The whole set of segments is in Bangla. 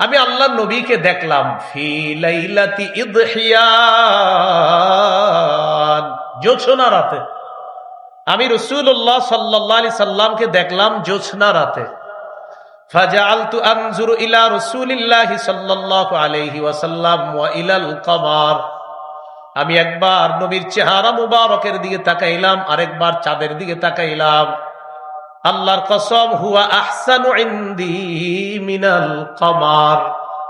আমি আল্লাহ নবীকে দেখলাম। ফি লাইলাতি ইদহিয়ান। জোছনা রাতে। আমি রসুল্লাহ সাল্লাহ আলি সাল্লামকে দেখলাম জোছনা রাতে। আমি একবার নবীর চেহারা মুবারকের দিকে তাকাইলাম, আরেকবার চাঁদের দিকে তাকাইলাম। আল্লাহর কসম, হুয়া আহসানু ইনদি মিনাল কমার।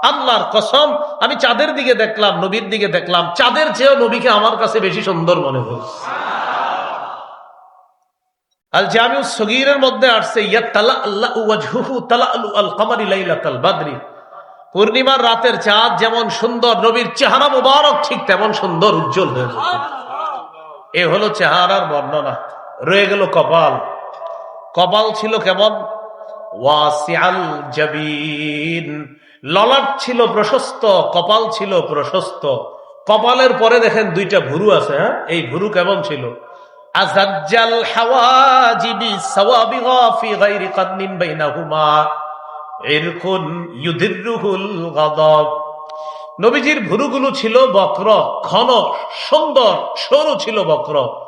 আল্লাহর কসম, আমি চাঁদের দিকে দেখলাম, নবীর দিকে দেখলাম। চাঁদের চেয়েও নবীকে আমার কাছে বেশি সুন্দর মনে বাদরি। পূর্ণিমার রাতের চাঁদ যেমন সুন্দর, নবীর চেহারা মুবারক ঠিক তেমন সুন্দর, উজ্জ্বল হয়ে এ হলো চেহারার বর্ণনা। রয়ে গেল কপাল। কপাল ছিল কেমন? ওয়াসিআল জাবিন। ললাট ছিল প্রশস্ত, কপাল ছিল প্রশস্ত। কপালের পরে দেখেন দুইটা ভুরু আছে হ্যাঁ? এই ভুরু কেমন ছিল? ফি নবীজির ভুরুগুলো ছিল বক্র, ঘন, সুন্দর, সরু ছিল বক্র।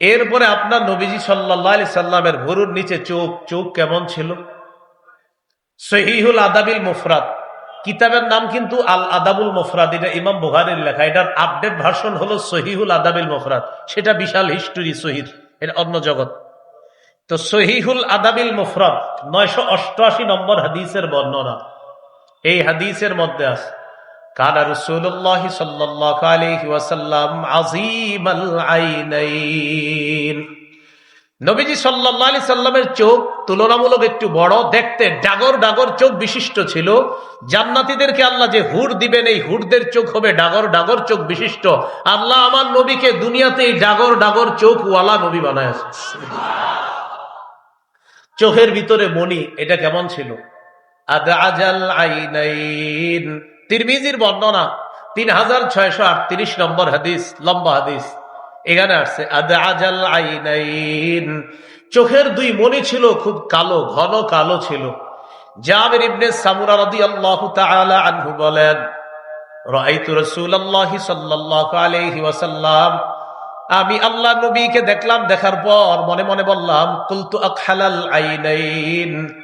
এরপরে আপনার নবীজি সাল্লাহ সাল্লামের ভুরুর নিচে চোখ চোখ কেমন ছিল? সহিহুল আদাবিল মুফরাত কিতাবের নাম কিন্তু আল আদাবুল মুফরাদ, এটা ইমাম বুহারের লেখা। এটার আপডেট ভার্সন হলো সহিহুল আদাবিল মুফরাদ। সেটা বিশাল হিস্টোরি সহিদ এটা অন্য জগৎ। তো সহিহুল আদাবিল মুফরাদ, নয়শো অষ্টআশি নম্বর হাদিসের বর্ণনা। এই হাদিসের মধ্যে আছে। কানা রসুল্লাহ সাল্লাহ চোখ তুলনামূলক একটু বড়, দেখতে ডাগর ডাগর চোখ বিশিষ্ট ছিল। জান্নাতিদেরকে আল্লাহ যে হুর দিবেন, এই হুরদের চোখ হবে ডাগর ডাগর চোখ বিশিষ্ট। আল্লাহ আমার নবীকে দুনিয়াতে এই ডাগর ডাগর চোখ ওয়ালা নবী বানায় চোখের ভিতরে মণি, এটা কেমন ছিল? আদাজাল আইনাইন। তিরমিজির বর্ণনা তিন হাজার ছয়শো আটত্রিশ নম্বর হাদিস, লম্বা হাদিস। এখানে আসছে আদাজাল আইনাইন। চোখের দুই মনি ছিল, খুব কালো, ঘন কালো ছিল। বলেন আলাইহি ওয়াসাল্লাম। আমি আল্লাহ নবীকে দেখলাম, দেখার পর মনে মনে বললাম, কুলতু আকহালাল আইনাইন।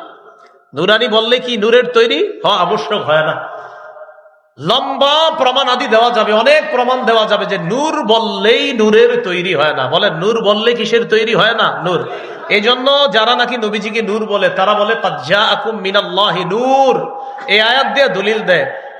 নুরানি বললে কি নূরের তৈরি? হ, আবশ্যক হয় না। লম্বা প্রমাণ আদি দেওয়া যাবে, অনেক প্রমাণ দেওয়া যাবে যে নূর বললেই নূরের তৈরি হয় না। বলে নূর বললে কিসের তৈরি হয় না? নূর। এই জন্য যারা নাকি নবীজিকে নূর বলে, তারা বলে নূর। এই আয়াত দিয়ে দলিল দেয়।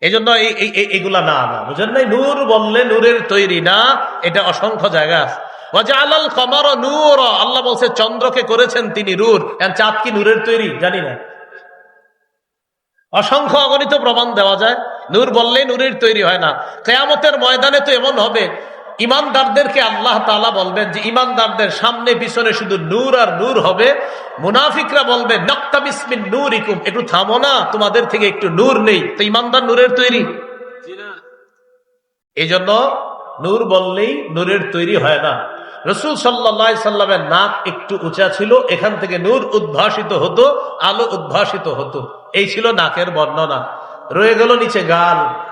এই জন্য এগুলা না না বুঝেন নাই? নূর বললে নূরের তৈরি না, এটা অসংখ্য জায়গা আছে। চন্দ্রকে করেছেন তিনি নূর। চাঁদ কি নূরের তৈরি? জানি না। অসংখ্য অগণিত প্রমাণ দেওয়া যায়। নূর বললে নূরের তৈরি হয় না। কেয়ামতের ময়দানে তো এমন হবে ইমানদারদেরকে আল্লাহ তাআলা বলবেন যে ইমানদারদের সামনে পিছনে শুধু নূর আর নূর হবে। মুনাফিকরা বলবে নক্তা বিসমিন নূর ইকুম একটু থামো না তোমাদের থেকে একটু নূর নেই। তো ইমানদার নূরের তৈরি? এই জন্য নূর বললেই নূরের তৈরি হয় না। রসুল সাল্লা সাল্লামের নাক একটু উঁচা ছিল এখান থেকে নূর উদ্ভাসিত হতো আলো উদ্ভাসিত হতো। এই ছিল নাকের বর্ণনা। রয়ে গেল নিচে গাল।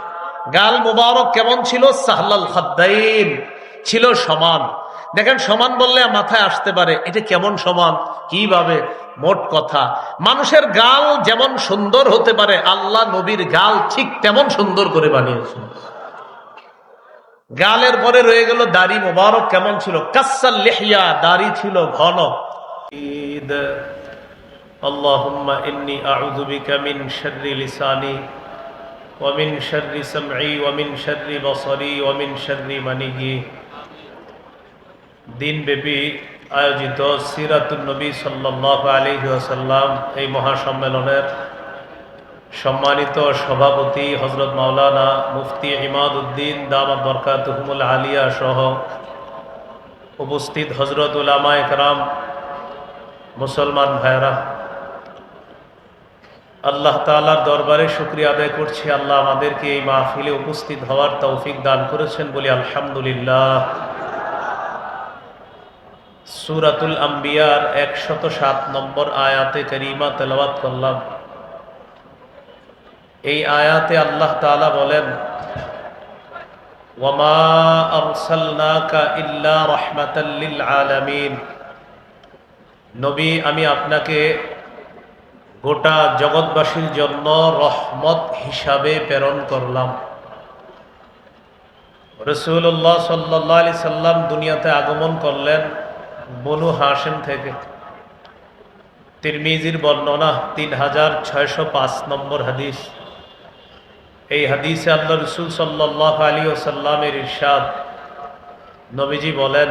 গাল মুবারক কেমন ছিল? সাহলাল খাদ্দাইন। ছিল সমান। দেখেন, সমান বললে মাথায় আসতে পারে, এটা কেমন সমান? কীভাবে? মোট কথা, মানুষের গাল যেমন সুন্দর হতে পারে, আল্লাহ নবীর গাল ঠিক তেমন সুন্দর করে বানিয়েছে গালের পরে রয়ে গেল দাড়ি মোবারক কেমন ছিল? কাসাল লেহিয়া, দাড়ি ছিল ঘন। ঈদ। আল্লাহ ইন্নি আউযু বিকা মিন শাররি লিসানি। ومن شر سمعي ومن شر بصري ومن شر مني দিনব্যাপী আয়োজিত সিরাতুল নবী সাল্লাহ আলহি আসাল্লাম এই মহাসম্মেলনের সম্মানিত সভাপতি হজরত মাওলানা মুফতি ইমাদ উদ্দিন দামাদ বরকাতুহমুল আলিয়া সহ উপস্থিত হজরত উলামা একরাম মুসলমান ভাইরা আল্লাহ তালার দরবারে শুক্রিয়া আদায় করছি। আল্লাহ আমাদেরকে এই মাহফিলে উপস্থিত হওয়ার তৌফিক দান করেছেন বলি আলহামদুলিল্লাহ। সুরাতুল আম্বিয়ার একশত সাত নম্বর আয়াতে করিমা তেলাওয়াত করলাম। এই আয়াতে আল্লাহ তাআলা বলেন ওয়ামা নবী, আমি আপনাকে গোটা জগৎবাসীর জন্য রহমত হিসাবে প্রেরণ করলাম। রসুল্লাহ সাল্লাহ আলি সাল্লাম দুনিয়াতে আগমন করলেন বনু হাসেম থেকে। তিরমিজির বর্ণনা তিন হাজার ছয়শো পাঁচ নম্বর হাদিস। এই হাদিসে আল্লাহ রসুল সাল্লাহ আলী ওসাল্লামের ইরশাদ। নবীজি বলেন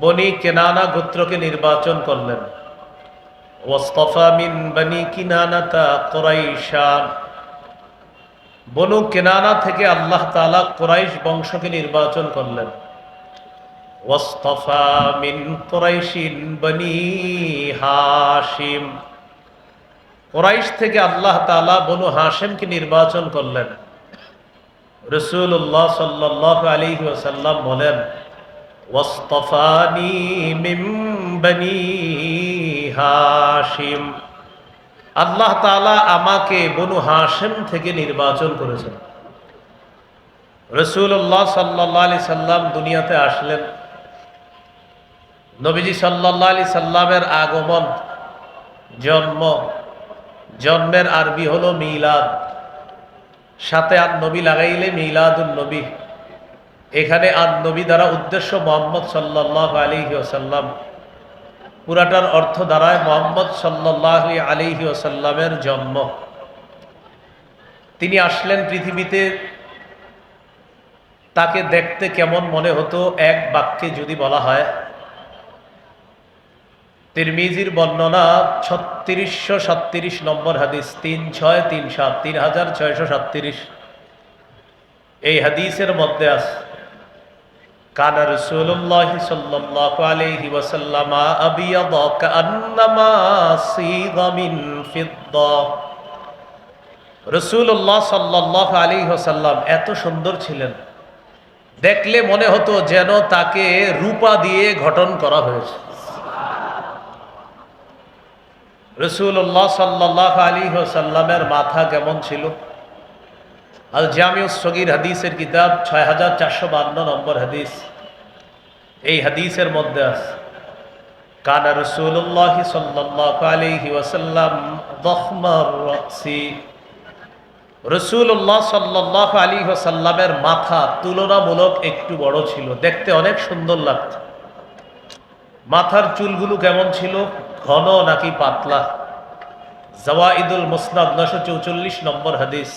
বনি কেনানা গোত্রকে নির্বাচন করলেন। ওয়াসতাফা মিন বনি কিনানাতা কুরাইশান বনু কেনানা থেকে আল্লাহ তাআলা কুরাইশ বংশকে নির্বাচন করলেন। ওয়াসতাফা মিন কুরাইশিন বনি হাশিম। কুরাইশ থেকে আল্লাহ তাআলা বনু হাশিমকে নির্বাচন করলেন। রাসূলুল্লাহ সাল্লাল্লাহু আলাইহি ওয়াসাল্লাম বলেন ওয়াসতাফানি মিন বনি হাশিম আল্লাহ তাআলা আমাকে বনু হাশিম থেকে নির্বাচন করেছেন। রসুল্লাহ সাল্লাহ আলি সাল্লাম দুনিয়াতে আসলেন। নবীজি সাল্লাহ আলি সাল্লামের আগমন, জন্ম, জন্মের আরবি হলো মিলাদ। সাথে আর নবী লাগাইলে মিলাদুল নবী। এখানে আর নবী দ্বারা উদ্দেশ্য মোহাম্মদ সাল্লাহ আলী ওসাল্লাম পুরাটার অর্থ দ্বারায় মোহাম্মদ সাল্লাহ আলিহি ওসাল্লামের জন্ম। তিনি আসলেন পৃথিবীতে, তাকে দেখতে কেমন মনে হতো এক বাক্যে যদি বলা হয়। তিরমিজির বর্ণনা ছত্রিশশো সাতত্রিশ নম্বর হাদিস, তিন ছয় তিন সাত, তিন হাজার ছয়শো সাতত্রিশ। এই হাদিসের মধ্যে আছে كان رسول الله صلى الله عليه وسلم أبيض كأنما صيغ من فضة রসুল্লাহ সাল্লাহ আলী হাসাল্লাম এত সুন্দর ছিলেন দেখলে মনে হতো যেন তাকে রূপা দিয়ে গঠন করা হয়েছে রসুল্লাহ সাল্লাহ আলী সাল্লামের মাথা কেমন ছিল আল জামিউস সগির হাদিসের কিতাব ছয় হাজার চারশো বান্ন নম্বর হাদিস। এই হাদিসের মধ্যে আছে, কানা রসুল্লাহ সাল্লাহ আলিহি ওয়াসাল্লাম রসি। রসুল্লাহ সাল্লাহ আলী সাল্লামের মাথা তুলনামূলক একটু বড় ছিল, দেখতে অনেক সুন্দর লাগত মাথার চুলগুলো কেমন ছিল? ঘন নাকি পাতলা? জওয়াইদুল মুসনাদ নশো চৌচল্লিশ নম্বর হাদিস।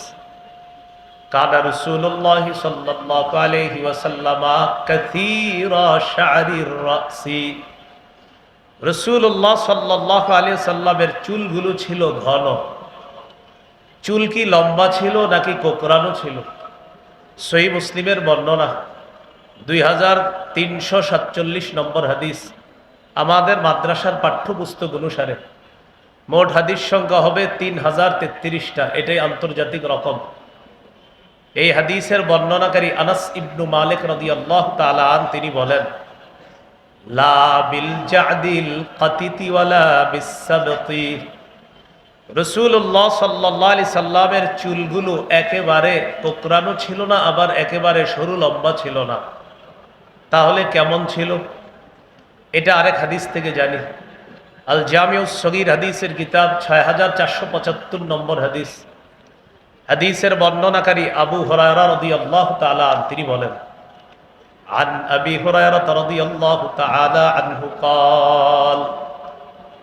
সাল্লামের চুলগুলো ছিল ঘন। চুল কি লম্বা ছিল নাকি কোকরানো ছিল? সই মুসলিমের বর্ণনা। দুই হাজার তিনশো সাতচল্লিশ নম্বর হাদিস। আমাদের মাদ্রাসার পাঠ্যপুস্তক অনুসারে মোট হাদিস সংখ্যা হবে তিন হাজার তেত্রিশটা। এটাই আন্তর্জাতিক রকম। এই হাদিসের বর্ণনাকারী আনাস ইবনু মালিক রদি আল্লাহ তালান তিনি বলেন রসুল্লাহ সাল্লাহ আলি চুলগুলো একেবারে কোকরানো ছিল না, আবার একেবারে সরু লম্বা ছিল না। তাহলে কেমন ছিল? এটা আরেক হাদিস থেকে জানি। আল জামিউ সগির হাদিসের কিতাব ছয় হাজার চারশো পঁচাত্তর নম্বর হাদিস। হাদিসের বর্ণনাকারী আবু হরায়রা রদি আল্লাহ তালা তিনি বলেন عن أبي هريرة رضي الله تعالى عنه قال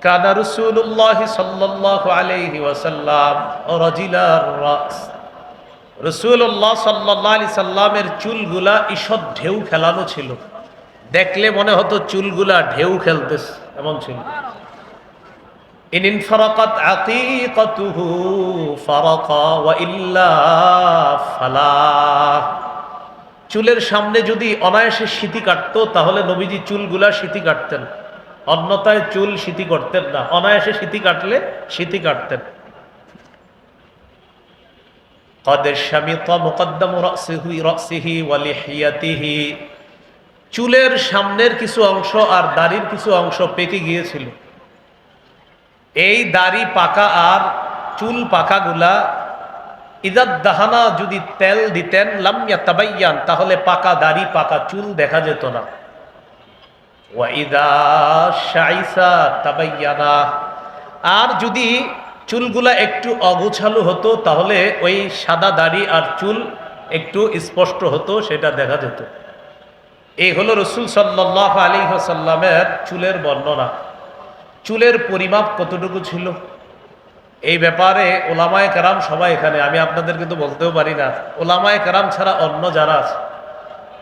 كان رسول الله صلى الله عليه وسلم رجل الرأس রসুল্লাহ সাল্লাহ আলি সাল্লামের চুলগুলা ঈষৎ ঢেউ খেলানো ছিল দেখলে মনে হতো চুলগুলা ঢেউ খেলতেছে এমন ছিল ইন ইনফারাকাত আকিকাতুহু ফারাকা ওয়া ইল্লা ফালা চুলের সামনে যদি অনায়াসে স্মৃতি কাটতো, তাহলে নবীজি চুলগুলা স্মৃতি কাটতেন। অন্যতায় চুল স্মৃতি করতেন না। অনায়াসে স্মৃতি কাটলে স্মৃতি কাটতেন। কদের স্বামী মুকদ্দম রসিহি রসিহি ওয়ালিহিয়াতিহি চুলের সামনের কিছু অংশ আর দাড়ির কিছু অংশ পেকে গিয়েছিল। এই দাড়ি পাকা আর চুল পাকাগুলা, ইজাদ দাহানা যদি তেল দিতেন লামিয়া তাবাইয়ান তাহলে পাকা দাড়ি, পাকা চুল দেখা যেত না। আর যদি চুলগুলা একটু অগুছালু হতো, তাহলে ওই সাদা দাড়ি আর চুল একটু স্পষ্ট হতো, সেটা দেখা যেত। এই হলো রসুল সাল্লাহ আলী সাল্লামের চুলের বর্ণনা। চুলের পরিমাপ কতটুকু ছিল? এই ব্যাপারে ওলামায় কারাম সবাই এখানে, আমি আপনাদের কিন্তু বলতেও পারি না। ওলামায় কারাম ছাড়া অন্য যারা আছে,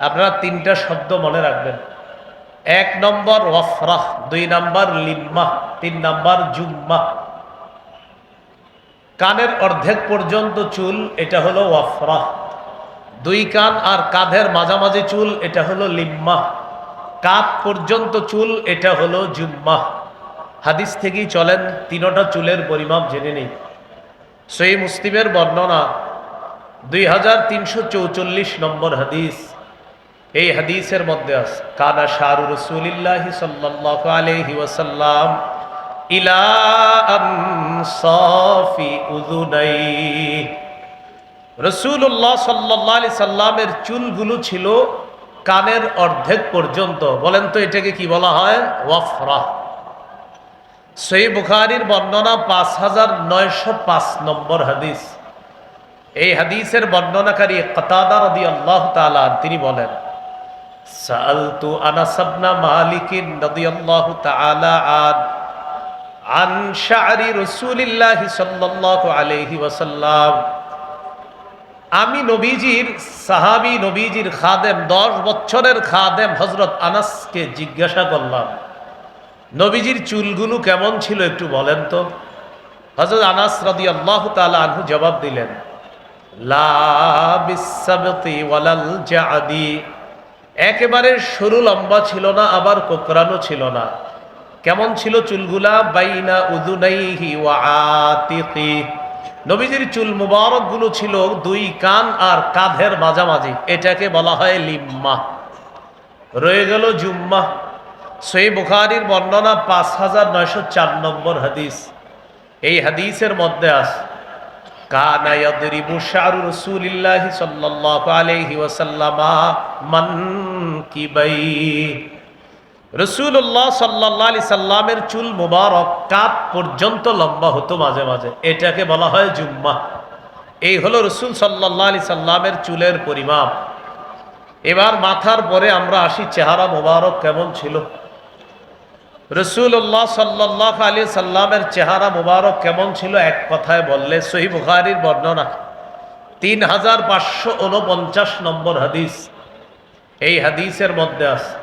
আপনারা তিনটা শব্দ মনে রাখবেন। এক নম্বর ওয়ফরাহ, দুই নম্বর লিম্মা তিন নম্বর জুম্মা কানের অর্ধেক পর্যন্ত চুল, এটা হলো ওয়ফরাহ। দুই কান আর কাঁধের মাঝামাঝি চুল, এটা হলো লিম্মা কাপ পর্যন্ত চুল, এটা হলো জুম্মা হাদিস থেকেই চলেন, তিনোটা চুলের পরিমাপ জেনে নেই। সেই মুসলিমের বর্ণনা, দুই হাজার তিনশো চৌচল্লিশ নম্বর হাদিস। এই হাদিসের মধ্যে আছে কানা শাহরু রসুলিল্লাহ সাল্লাহ আলহি ওয়াসাল্লাম ইলা সাফি উদুনাই রসুল্লাহ সাল্লাহ আলি সাল্লামের চুলগুলো ছিল কানের অর্ধেক পর্যন্ত। বলেন তো এটাকে কি বলা হয়? ওয়াফরা। সই বুখারির বর্ণনা পাঁচ হাজার নয়শো পাঁচ নম্বর হাদিস এই হাদিসের বর্ণনাকারী কতাদার রদি আল্লাহ তালা তিনি বলেন سألت أنس بن مالك رضي الله تعالى عنه عن شعر رسول الله صلى الله عليه وسلم আমি নবীজির সাহাবি নবীজির খাদেম দশ বছরের খাদেম হজরত আনাসকে জিজ্ঞাসা করলাম নবীজির চুলগুলো কেমন ছিল একটু বলেন তো? হজরত আনাস রদি আল্লাহ তালা আনহু জবাব দিলেন একেবারে সরু লম্বা ছিল না, আবার কোকরানো ছিল না। কেমন ছিল চুলগুলা? বাইনা উদুনাইহি ওয়া নবীজির চুল মুবারকগুলো ছিল দুই কান আর কাঁধের মাঝামাঝি, এটাকে বলা হয় লিম্মা। রয়ে গেল জুম্মা। সই বুখারির বর্ণনা পাঁচ হাজার নয়শো চার নম্বর হাদিস। এই হাদিসের মধ্যে আস আলাইহি সাল্লামের চুল মুবারক কাপ পর্যন্ত লম্বা হতো মাঝে মাঝে। এটাকে বলা হয় জুম্মা। এই হলো রসুল সাল্লাল্লাহু আলাইহি সাল্লামের চুলের পরিমাপ। এবার মাথার পরে আমরা আসি, চেহারা মোবারক কেমন ছিল? রসুল্লাহ সাল্লাহ আলী সাল্লামের চেহারা মুবারক কেমন ছিল? এক কথায় বললে, সহি বুখারির বর্ণনা তিন হাজার পাঁচশো উনপঞ্চাশ নম্বর হাদিস। এই হাদিসের মধ্যে আছে,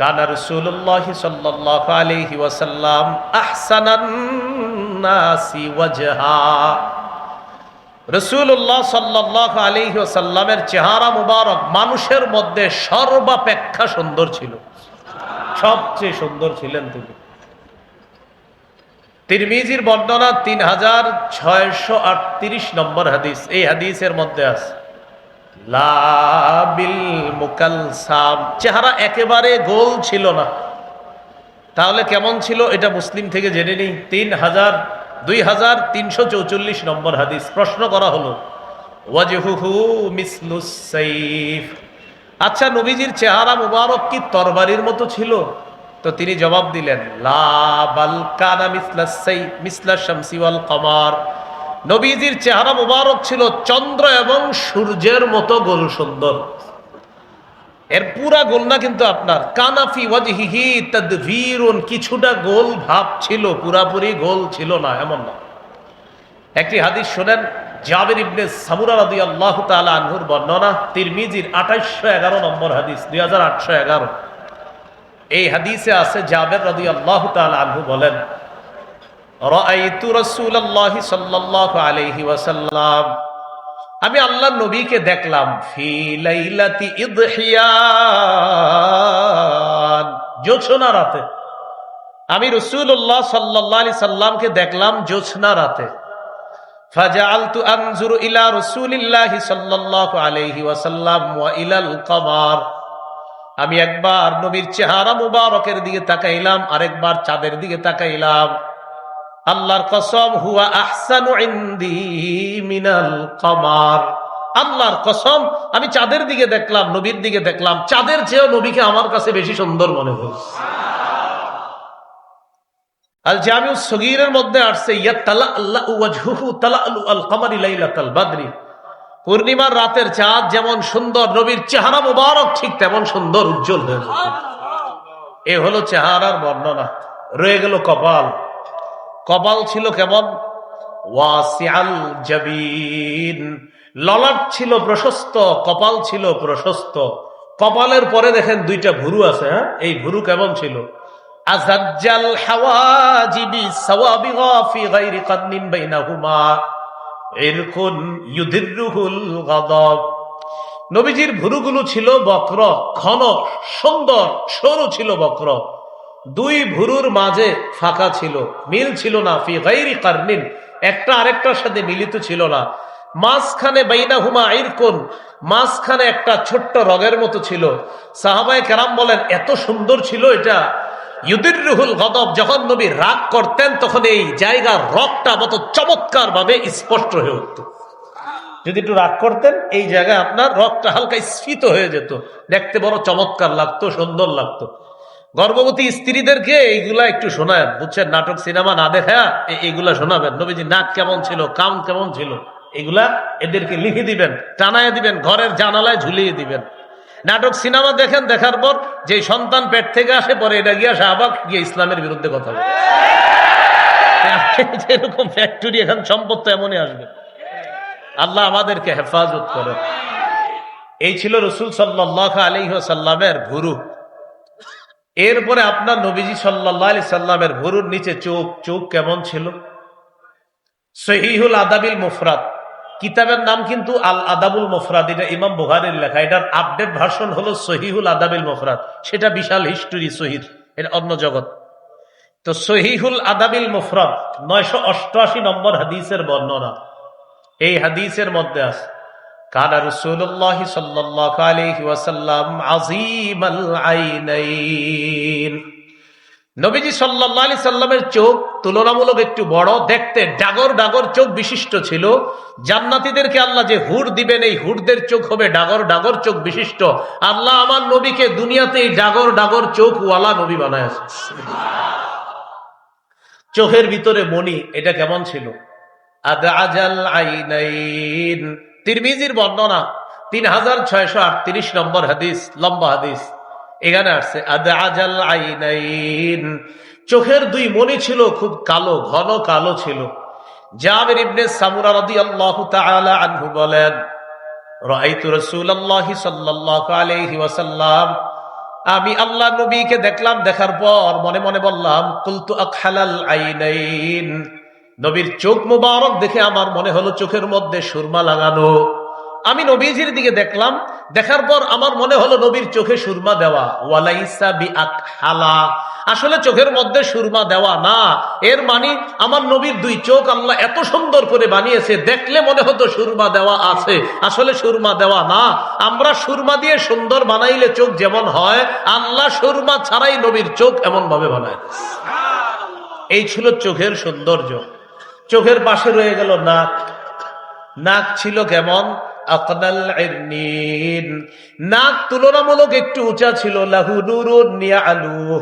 কানা রসুল্লাহ সাল্লাহ আলহি ওয়াসাল্লাম ওয়াজহা। রসুল্লাহ সাল্লাহ আলহি ওয়াসাল্লামের চেহারা মুবারক মানুষের মধ্যে সর্বাপেক্ষা সুন্দর ছিল। সবচেয়ে সুন্দর ছিলেন তিনি। তিরমিজির বর্ণনা তিন হাজার ছয়শো আটত্রিশ নম্বর হাদিস। এই হাদিসের মধ্যে আছে লাবিল মুকালসাম। চেহারা একেবারে গোল ছিল না। তাহলে কেমন ছিল এটা মুসলিম থেকে জেনে নিই। তিন হাজার, দুই হাজার তিনশো চৌচল্লিশ নম্বর হাদিস। প্রশ্ন করা হলো, ওয়াজহুহু মিসলুস সাইফ। আচ্ছা নবীজির চেহারা মুবারক কি তরবারির মতো ছিল? তো তিনি জবাব দিলেন কমার। নবীজির চেহারা মুবারক ছিল চন্দ্র এবং সূর্যের মতো গোল সুন্দর। এর পুরা গোল না কিন্তু আপনার কানাফি ওয়াজহিহি তাদভীরুন কিছুটা গোল ভাব ছিল, পুরাপুরি গোল ছিল না, এমন না। একটি হাদিস শোনেন জাবের ইবনে সামুরা রাদি আল্লাহ তালা আনহুর বর্ণনা, তিরমিজির আঠাইশশো এগারো নম্বর হাদিস, দুই হাজার আটশো এগারো। এই হাদিসে আছে, জাবের রাদি আল্লাহ তালা আনহু বলেন, রাআইতু রাসূলুল্লাহি সাল্লাল্লাহু আলাইহি ওয়াসাল্লাম। আমি আল্লাহ নবীকে দেখলাম, ফি লাইলাতি ইদহিয়ান। জোছনা রাতে। আমি রসুল্লাহ সাল্লাহ আলি সাল্লামকে দেখলাম, জোছনা রাতে। فجعلت انظر الى رسول الله صلى الله عليه وسلم والى القمر আমি একবার নবীর চেহারা মুবারকের দিকে তাকাইলাম আরেকবার চাঁদের দিকে তাকাইলাম আল্লাহর কসম হুয়া আহসানু ইনদি মিনাল কমার আল্লাহর কসম আমি চাঁদের দিকে দেখলাম নবীর দিকে দেখলাম চাঁদের চেয়েও নবীকে আমার কাছে বেশি সুন্দর মনে হয়েছে আল জামিউ সগীরের মধ্যে আসছে ইয়া তালা আল্লাহ আল লাইলাতাল বাদরি। পূর্ণিমার রাতের চাঁদ যেমন সুন্দর, নবীর চেহারা মুবারক ঠিক তেমন সুন্দর, উজ্জ্বল হয়ে এ হলো চেহারার বর্ণনা। রয়ে গেল কপাল। কপাল ছিল কেমন? ওয়াসিয়াল জাবিন। ললাট ছিল প্রশস্ত, কপাল ছিল প্রশস্ত। কপালের পরে দেখেন দুইটা ভুরু আছে হ্যাঁ? এই ভুরু কেমন ছিল? আজাজ্জাল হাওয়াজিবি সাওয়াবিগা ফি গায়রি কাদনিন বাইনাহুমা। ইরকুন ইউদিররুহুল গাদাব। নবীজির ভুরুগুলো ছিল বক্র, ঘন, সুন্দর, সরু ছিল বক্র। দুই ভুরুর মাঝে ফাঁকা ছিল, মিল ছিল না, ফি গাইরি কারনিন। একটা আরেকটার সাথে মিলিত ছিল না। মাঝখানে বাইনা হুমা ইরকুন, মাঝখানে একটা ছোট্ট রগের মতো ছিল। সাহাবাই কেরাম বলেন, এত সুন্দর ছিল এটা ইউদির রুহুল গদব যখন নবী রাগ করতেন, তখন এই জায়গার রকটা মতো চমৎকার ভাবে স্পষ্ট হয়ে উঠত। যদি একটু রাগ করতেন, এই জায়গায় আপনার হালকা স্ফীত হয়ে যেত। দেখতে বড় চমৎকার লাগতো, সুন্দর লাগতো। গর্ভবতী স্ত্রীদেরকে এইগুলা একটু শোনায়। বুঝছেন, নাটক, সিনেমা না দেখা এইগুলা শোনাবেন। নবীজি নাক কেমন ছিল কাম কেমন ছিল, এগুলা এদেরকে লিখে দিবেন, টানায় দিবেন, ঘরের জানালায় ঝুলিয়ে দিবেন। নাটক, সিনেমা দেখেন, দেখার পর যে সন্তান পেট থেকে আসে, পরে এটা গিয়া শাহবাগ গিয়ে ইসলামের বিরুদ্ধে কথা বলে। ফ্যাক্টরি এখন সম্পদ তো এমনই আসবে। আল্লাহ আমাদেরকে হেফাজত করে এই ছিল রসুল সাল্লাহ আলহিহাসাল্লামের ভুরু। এরপরে আপনার নবীজি সাল্লাহ আলি সাল্লামের ভুরুর নিচে চোখ চোখ কেমন ছিল? সহিহুল আদাবিল মুফরাত কিতাবের নাম কিন্তু আল আদাবুল মফরাদ, এটা ইমাম বুহারির লেখা। এটার আপডেট ভার্সন হলো সহিহুল আদাবিল মফরাদ। সেটা বিশাল হিস্টোরি সহিদ এটা অন্য জগৎ। তো সহিহুল আদাবিল মুফরদ, নয়শো অষ্টআশি নম্বর হাদিসের বর্ণনা। এই হাদিসের মধ্যে আছে, কানা রসুল্লাহ সাল্লাহ আলহি ওয়াসাল্লাম আজিম আল আইনাইন। নবীজি সাল্লাহ আলি সাল্লামের চোখ তুলনামূলক একটু বড়, দেখতে ডাগর ডাগর চোখ বিশিষ্ট ছিল। জান্নাতিদেরকে আল্লাহ যে হুর দিবেন, এই হুরদের চোখ হবে ডাগর ডাগর চোখ বিশিষ্ট। আল্লাহ আমার নবীকে দুনিয়াতে এই ডাগর ডাগর চোখ ওয়ালা নবী বানায় চোখের ভিতরে মণি, এটা কেমন ছিল? তিরমিজির বর্ণনা তিন হাজার ছয়শো আটত্রিশ নম্বর হাদিস, লম্বা হাদিস। এখানে আসছে আদাজাল আইনাইন। চোখের দুই মণি ছিল খুব কালো, ঘন কালো ছিল। জাবির ইবনে সামুরা রাদিয়াল্লাহু তাআলা আনহু বলেন, রাআইতু রাসূলুল্লাহি সাল্লাল্লাহু আলাইহি ওয়াসাল্লাম। আমি আল্লাহ নবীকে দেখলাম, দেখার পর মনে মনে বললাম, কুলতু আখালাল আইনাইন। নবীর চোখ মুবারক দেখে আমার মনে হলো চোখের মধ্যে সুরমা লাগানো। আমি নবীজির দিকে দেখলাম দেখার পর আমার মনে হলো নবীর চোখে সুরমা দেওয়া। ওয়ালাইসা বি আকহালা আসলে চোখের মধ্যে সুরমা দেওয়া না। এর মানে আমার নবীর দুই চোখ আল্লাহ এত সুন্দর করে বানিয়েছে, দেখলে মনে হতো সুরমা দেওয়া আছে। আসলে সুরমা দেওয়া না। আমরা সুরমা দিয়ে সুন্দর বানাইলে চোখ যেমন হয়, আল্লাহ সুরমা ছাড়াই নবীর চোখ এমন ভাবে বানায়। এই ছিল চোখের সৌন্দর্য। চোখের পাশে রয়ে গেল নাক। নাক ছিল কেমন? নাক তুলনামূলক একটু উঁচা ছিল আলু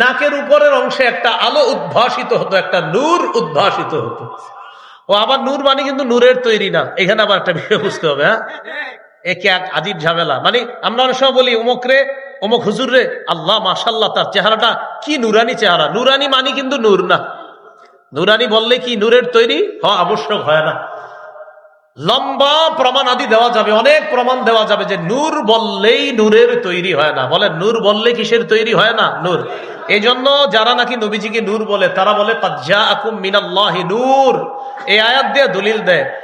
নাকের উপরের অংশে একটা আলো উদ্ভাসিত হতো, একটা নূর উদ্ভাসিত হতো। ও আবার নূর মানে কিন্তু নূরের তৈরি না, এখানে আবার একটা বিষয় বুঝতে হবে হ্যাঁ? একে এক আদিব ঝামেলা? মানে আমরা অনেক সময় বলি অমুক রে অমুক হুজুর রে, আল্লাহ মাসাল্লাহ তার চেহারাটা কি নুরানি চেহারা? নুরানি মানি কিন্তু নূর না। নুরানি বললে কি নূরের তৈরি? হ আবশ্যক হয় না লম্বা প্রমাণ আদি দেওয়া যাবে, অনেক প্রমাণ দেওয়া যাবে যে নূর বললেই নূরের তৈরি হয় না। বলে নূর বললে কিসের তৈরি হয় না? নূর। এই জন্য যারা নাকি নবীজিকে নূর বলে, তারা বলে নূর। এই আয়াত দিয়ে দলিল দেয়।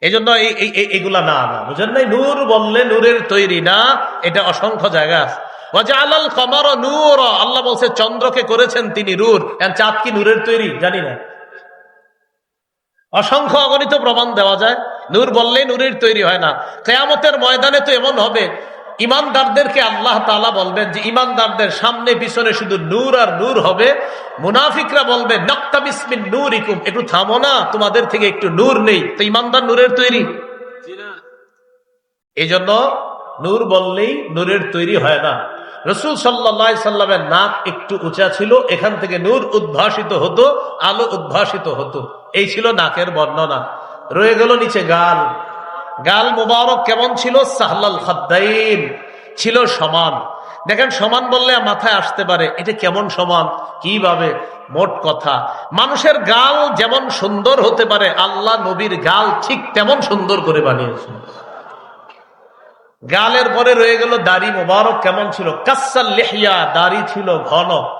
এই জন্য এগুলা না না, বুঝেন নাই? নূর বললে নূরের তৈরি না, এটা অসংখ্য জায়গা আছে। আল্লাহ বলছে, চন্দ্রকে করেছেন তিনি নূর। চাঁদ কি নূরের তৈরি? জানি না। অসংখ্য অগণিত প্রমাণ দেওয়া যায়। নূর বললে নূরের তৈরি হয় না। কেয়ামতের ময়দানে তো এমন হবে ইমানদারদেরকে আল্লাহ তালা বলবেন যে ইমানদারদের সামনে, পিছনে শুধু নূর আর নূর হবে। মুনাফিকরা বলবে নক্তাবিসমিন নূর ইকুম একটু থামো না, তোমাদের থেকে একটু নূর নেই। তো ইমানদার নূরের তৈরি। এই জন্য নূর বললেই নূরের তৈরি হয় না। রসুল সাল্লা সাল্লামের নাক একটু উঁচা ছিল, এখান থেকে নূর উদ্ভাসিত হতো, আলো উদ্ভাসিত হতো। এই ছিল নাকের বর্ণনা। রয়ে গেল নিচে গাল গাল মুবারক কেমন ছিল? সাহলাল খাদ্দাইন। ছিল সমান। দেখেন, সমান বললে মাথায় আসতে পারে, এটা কেমন সমান? কীভাবে? মোট কথা। মানুষের গাল যেমন সুন্দর হতে পারে, আল্লাহ নবীর গাল ঠিক তেমন সুন্দর করে বানিয়েছেন। গালের পরে রয়ে গেল দাড়ি মোবারক কেমন ছিল? কাসাল লেহিয়া দাড়ি ছিল ঘন।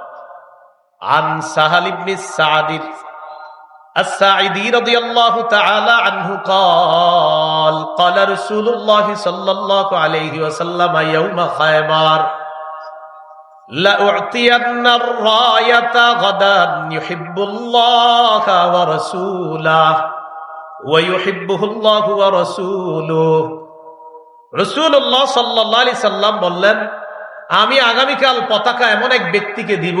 عن سهل بن السعد الساعدي رضي الله تعالى عنه قال قال رسول الله صلى الله عليه وسلم يوم خيبر لأعطين الراية غدا يحب الله ورسوله ويحبه الله ورسوله رسول الله صلى الله عليه وسلم বললেন আমি আগামীকাল পতাকা এমন এক ব্যক্তিকে দিব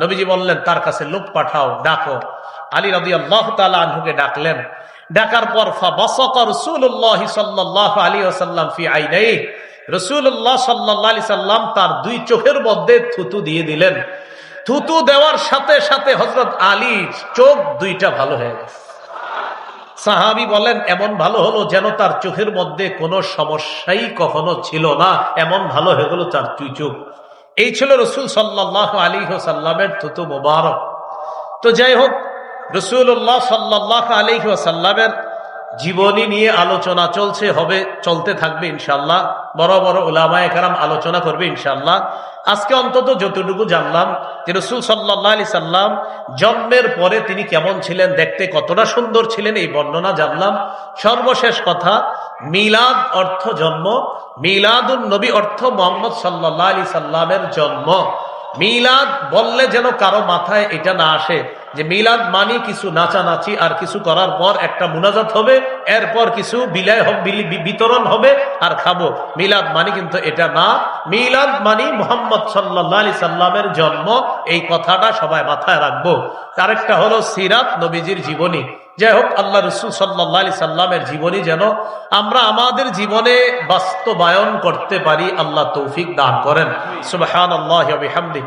নবীজি বললেন, তার কাছে লোক পাঠাও, ডাকো। আলী আল্লাহ আনহুকে ডাকলেন। ডাকার পর রসুল্লাহ সাল্লাহ আলী ওসাল্লাম ফি রসুল্লাহ সাল্লাহ সাল্লাম তার দুই চোখের মধ্যে থুতু দিয়ে দিলেন। থুতু দেওয়ার সাথে সাথে হজরত আলী চোখ দুইটা ভালো হয়ে সাহাবি বলেন, এমন ভালো হলো যেন তার চোখের মধ্যে কোনো সমস্যাই কখনো ছিল না। এমন ভালো হয়ে গেল তার দুই চোখ। এই ছিল রসুল সাল্লাহ আলী সাল্লামের থুতু মোবারক। তো যাই হোক রসুল্লাহ সাল্লাহ আলী সাল্লামের জীবনী নিয়ে আলোচনা চলছে, হবে, চলতে থাকবে ইনশাল্লাহ বড় বড় ওলামায় কারাম আলোচনা করবে ইনশাল্লাহ আজকে অন্তত যতটুকু জানলাম যে রসুল সাল্লাহ আলি সাল্লাম জন্মের পরে তিনি কেমন ছিলেন, দেখতে কতটা সুন্দর ছিলেন, এই বর্ণনা জানলাম। সর্বশেষ কথা, মিলাদ অর্থ জন্ম, মিলাদুন নবী অর্থ মোহাম্মদ সাল্লাহ আলি সাল্লামের জন্ম। মিলাদ বললে যেন কারও মাথায় এটা না আসে। মিলাদ মানি কিছু নাচানাচি আর কিছু করার পর একটা মুনাজাত হবে, এরপর কিছু বিলায় বিতরণ হবে আর খাব। মিলাদ মানি কিন্তু এটা না। মিলাদ মানি মোহাম্মদ সাল্লি সাল্লামের জন্ম, এই কথাটা সবাই মাথায় রাখব। আরেকটা হলো সিরাত নবীজির জীবনী। যাই হোক আল্লাহ রসুল সাল্লি সাল্লামের জীবনী যেন আমরা আমাদের জীবনে বাস্তবায়ন করতে পারি, আল্লাহ তৌফিক দান করেন। সুবাহান আল্লাহ বিহামদি